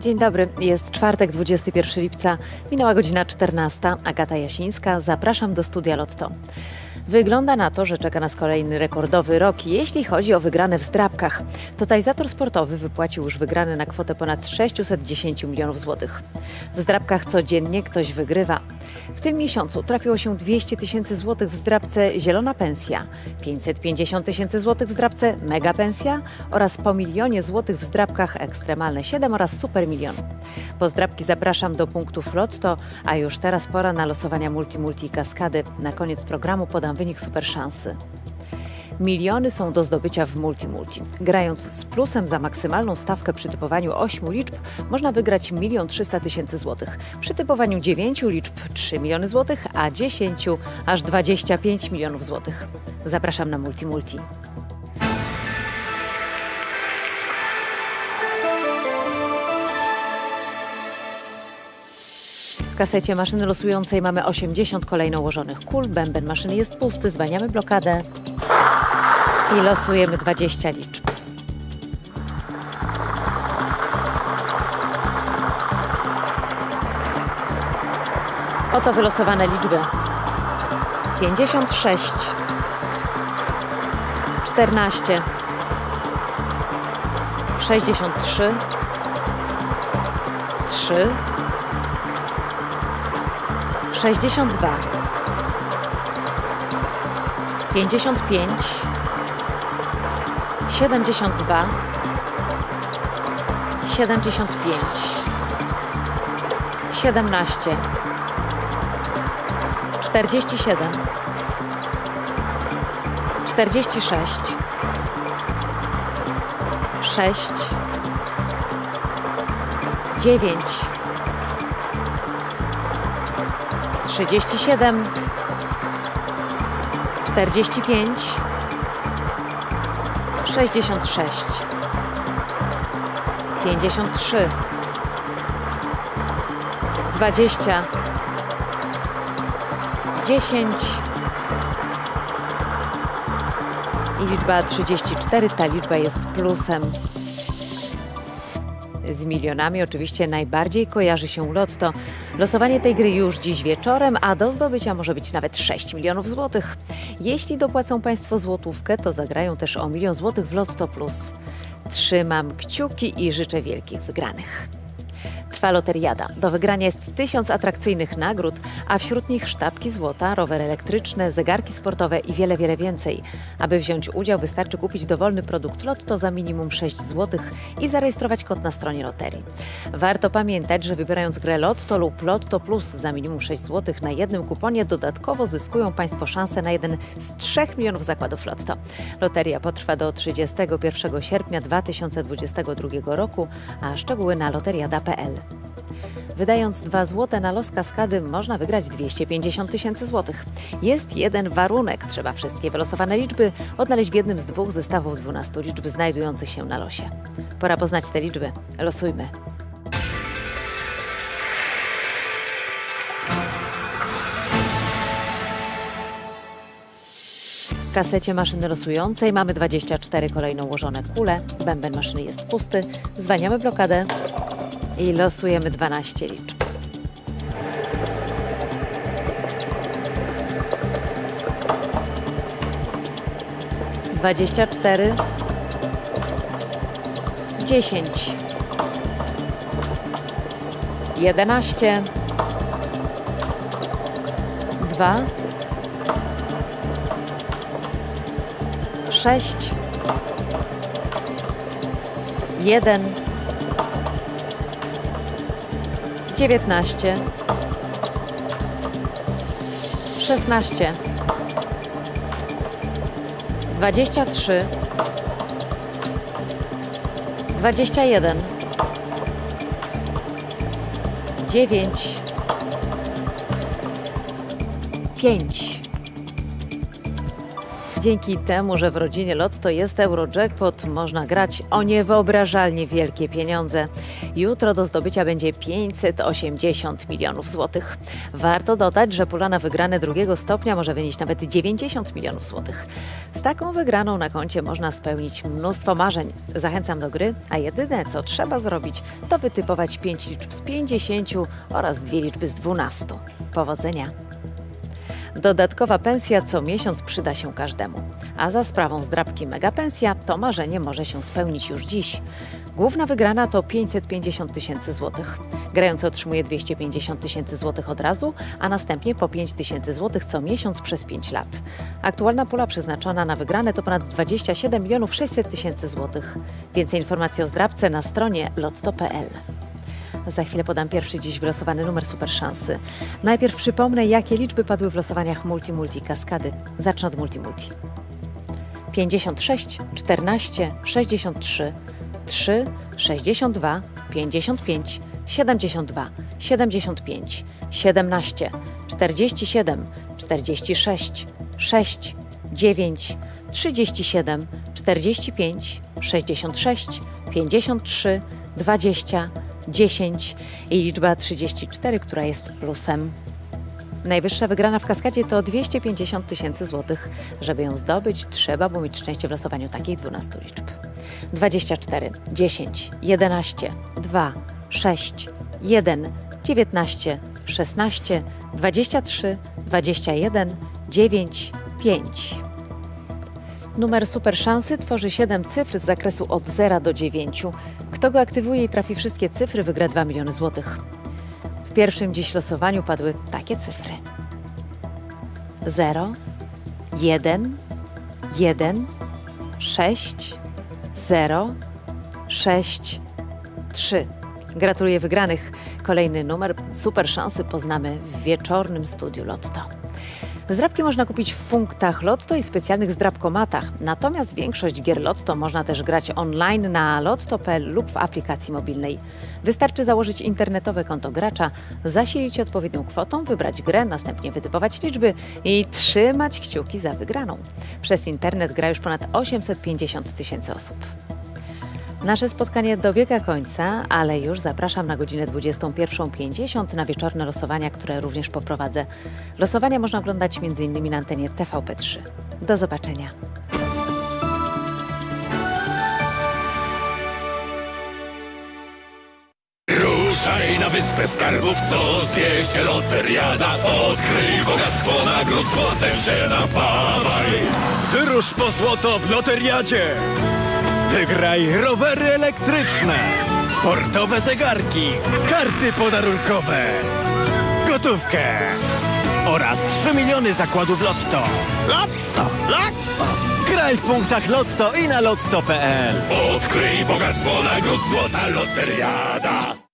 Dzień dobry, jest czwartek, 21 lipca, minęła godzina 14. Agata Jasińska, zapraszam do studia Lotto. Wygląda na to, że czeka nas kolejny rekordowy rok, jeśli chodzi o wygrane w zdrabkach. Totalizator sportowy wypłacił już wygrane na kwotę ponad 610 milionów złotych. W zdrabkach codziennie ktoś wygrywa. W tym miesiącu trafiło się 200 tysięcy złotych w zdrabce Zielona Pensja, 550 tysięcy złotych w zdrabce Mega Pensja oraz po milionie złotych w zdrabkach Ekstremalne 7 oraz Super Milion. Po zdrabki zapraszam do punktów Lotto, a już teraz pora na losowania Multi Multi i Kaskady. Na koniec programu podam wynik Super Szansy. Miliony są do zdobycia w Multi Multi. Grając z plusem za maksymalną stawkę przy typowaniu 8 liczb można wygrać 1 300 tysięcy złotych. Przy typowaniu 9 liczb 3 miliony złotych, a 10 aż 25 milionów złotych. Zapraszam na Multi Multi. W kasecie maszyny losującej mamy 80 kolejno ułożonych kul. Bęben maszyny jest pusty, zwalniamy blokadę i losujemy 20 liczb. Oto wylosowane liczby. 56 14 63 3 62 55 72 75 17 47 46 6 9 37 45 66 53 20 10 i liczba 34, ta liczba jest plusem. Z milionami oczywiście najbardziej kojarzy się lotto. Losowanie tej gry już dziś wieczorem, a do zdobycia może być nawet 6 milionów złotych. Jeśli dopłacą Państwo złotówkę, to zagrają też o milion złotych w Lotto Plus. Trzymam kciuki i życzę wielkich wygranych. Trwa loteriada. Do wygrania jest tysiąc atrakcyjnych nagród, a wśród nich sztabki złota, rowery elektryczne, zegarki sportowe i wiele, wiele więcej. Aby wziąć udział, wystarczy kupić dowolny produkt Lotto za minimum 6 zł i zarejestrować kod na stronie loterii. Warto pamiętać, że wybierając grę Lotto lub Lotto Plus za minimum 6 zł na jednym kuponie, dodatkowo zyskują Państwo szansę na jeden z 3 milionów zakładów Lotto. Loteria potrwa do 31 sierpnia 2022 roku, a szczegóły na loteriada.pl. Wydając 2 zł na los kaskady można wygrać 250 tysięcy złotych. Jest jeden warunek. Trzeba wszystkie wylosowane liczby odnaleźć w jednym z dwóch zestawów 12 liczb znajdujących się na losie. Pora poznać te liczby. Losujmy. W kasecie maszyny losującej mamy 24 kolejno ułożone kule. Bęben maszyny jest pusty. Zwalniamy blokadę i losujemy 12 liczb. Dwadzieścia cztery, dziesięć, jedenaście, dwa, sześć, jeden. 19 16 23 21 9 5 Dzięki temu, że w rodzinie Lotto jest Eurojackpot, można grać o niewyobrażalnie wielkie pieniądze. Jutro do zdobycia będzie 580 milionów złotych. Warto dodać, że pula na wygrane drugiego stopnia może wynieść nawet 90 milionów złotych. Z taką wygraną na koncie można spełnić mnóstwo marzeń. Zachęcam do gry, a jedyne co trzeba zrobić, to wytypować 5 liczb z 50 oraz dwie liczby z 12. Powodzenia! Dodatkowa pensja co miesiąc przyda się każdemu. A za sprawą zdrabki Mega Pensja to marzenie może się spełnić już dziś. Główna wygrana to 550 tysięcy złotych. Grający otrzymuje 250 tysięcy złotych od razu, a następnie po 5 tysięcy złotych co miesiąc przez 5 lat. Aktualna pula przeznaczona na wygrane to ponad 27 milionów 600 tysięcy złotych. Więcej informacji o zdrabce na stronie lotto.pl. Za chwilę podam pierwszy dziś wylosowany numer super szansy. Najpierw przypomnę, jakie liczby padły w losowaniach Multi Multi Kaskady. Zacznę od Multi Multi. 56, 14, 63, 3, 62, 55, 72, 75, 17, 47, 46, 6, 9, 37, 45, 66, 53, 20, 10 i liczba 34, która jest plusem. Najwyższa wygrana w kaskadzie to 250 tysięcy złotych. Żeby ją zdobyć, trzeba było mieć szczęście w losowaniu takich 12 liczb. 24, 10, 11, 2, 6, 1, 19, 16, 23, 21, 9, 5. Numer super szansy tworzy 7 cyfr z zakresu od 0 do 9. Kto go aktywuje i trafi wszystkie cyfry, wygra 2 miliony złotych. W pierwszym dziś losowaniu padły takie cyfry: 0, 1, 1, 6, 0, 6, 3. Gratuluję wygranych. Kolejny numer super szansy poznamy w wieczornym studiu Lotto. Zdrabki można kupić w punktach Lotto i specjalnych zdrabkomatach. Natomiast większość gier Lotto można też grać online na lotto.pl lub w aplikacji mobilnej. Wystarczy założyć internetowe konto gracza, zasilić odpowiednią kwotą, wybrać grę, następnie wytypować liczby i trzymać kciuki za wygraną. Przez internet gra już ponad 850 tysięcy osób. Nasze spotkanie dobiega końca, ale już zapraszam na godzinę 21.50 na wieczorne losowania, które również poprowadzę. Losowania można oglądać m.in. na antenie TVP3. Do zobaczenia. Ruszaj na wyspę skarbów, co zwie się loteriada Odkryj bogactwo nagród, złotem się napawaj Wyrusz po złoto w loteriadzie! Wygraj rowery elektryczne, sportowe zegarki, karty podarunkowe, gotówkę oraz 3 miliony zakładów Lotto. Lotto! Lotto! Graj w punktach Lotto i na lotto.pl Odkryj bogactwo nagród, złota loteriada